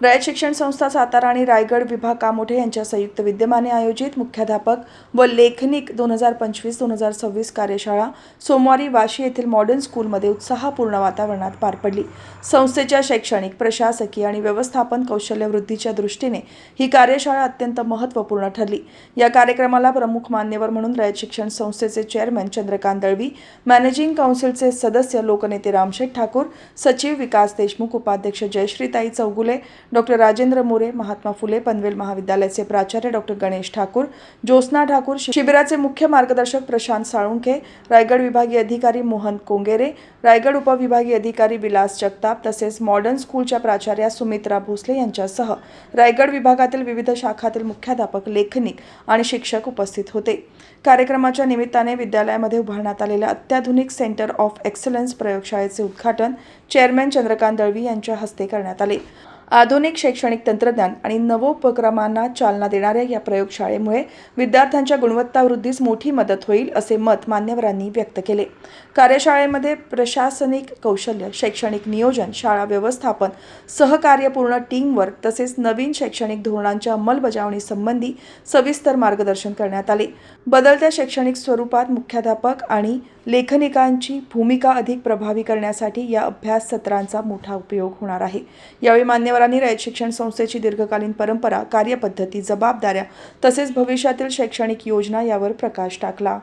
रयत शिक्षण संस्था सातारा आणि रायगड विभाग कामोठे यांच्या संयुक्त विद्यमाने आयोजित मुख्याध्यापक व लेखनिक दोन हजार पंचवीस दोन हजार सव्वीस कार्यशाळा सोमवारी वाशी येथील मॉडर्न स्कूलमध्ये उत्साहपूर्ण वातावरणात पार पडली. संस्थेच्या शैक्षणिक प्रशासकीय आणि व्यवस्थापन कौशल्य वृद्धीच्या दृष्टीने ही कार्यशाळा अत्यंत महत्त्वपूर्ण ठरली. या कार्यक्रमाला प्रमुख मान्यवर म्हणून रयत शिक्षण संस्थेचे चेअरमॅन चंद्रकांत दळवी मॅनेजिंग काउन्सिलचे सदस्य लोकनेते रामशेठ ठाकूर सचिव विकास देशमुख उपाध्यक्ष जयश्रीताई चौगुले डॉक्टर राजेंद्र मोरे महात्मा फुले पनवेल महाविद्यालयाचे प्राचार्य डॉक्टर गणेश ठाकूर ज्योत्स्ना ठाकूर शिबिराचे मुख्य मार्गदर्शक प्रशांत साळुंखे रायगड विभागीय अधिकारी मोहन कोंगेरे रायगड उपविभागीय अधिकारी विलास जगताप तसेच मॉडर्न स्कूलच्या प्राचार्या सुमित्रा भोसले यांच्यासह रायगड विभागातील विविध शाखातील मुख्याध्यापक लेखनिक आणि शिक्षक उपस्थित होते. कार्यक्रमाच्या निमित्ताने विद्यालयामध्ये उभारण्यात आलेल्या अत्याधुनिक सेंटर ऑफ एक्सलन्स प्रयोगशाळेचे उद्घाटन चेअरमॅन चंद्रकांत दळवी यांच्या हस्ते करण्यात आले. आधुनिक शैक्षणिक तंत्रज्ञान आणि नवोपक्रमांना चालना देणाऱ्या या प्रयोगशाळेमुळे विद्यार्थ्यांच्या गुणवत्ता वृद्धीस मोठी मदत होईल असे मत मान्यवरांनी व्यक्त केले. कार्यशाळेमध्ये प्रशासनिक कौशल्य शैक्षणिक नियोजन शाळा व्यवस्थापन सहकार्यपूर्ण टीमवर्क तसेच नवीन शैक्षणिक धोरणांच्या अंमलबजावणीसंबंधी सविस्तर मार्गदर्शन करण्यात आले. बदलत्या शैक्षणिक स्वरूपात मुख्याध्यापक आणि लेखनिकांची भूमिका अधिक प्रभावी करण्यासाठी या अभ्यास सत्रांचा मोठा उपयोग होणार आहे. यावेळी मान्यवरांनी रयत शिक्षण संस्थेची दीर्घकालीन परंपरा कार्यपद्धती जबाबदाऱ्या तसेच भविष्यातील शैक्षणिक योजना यावर प्रकाश टाकला.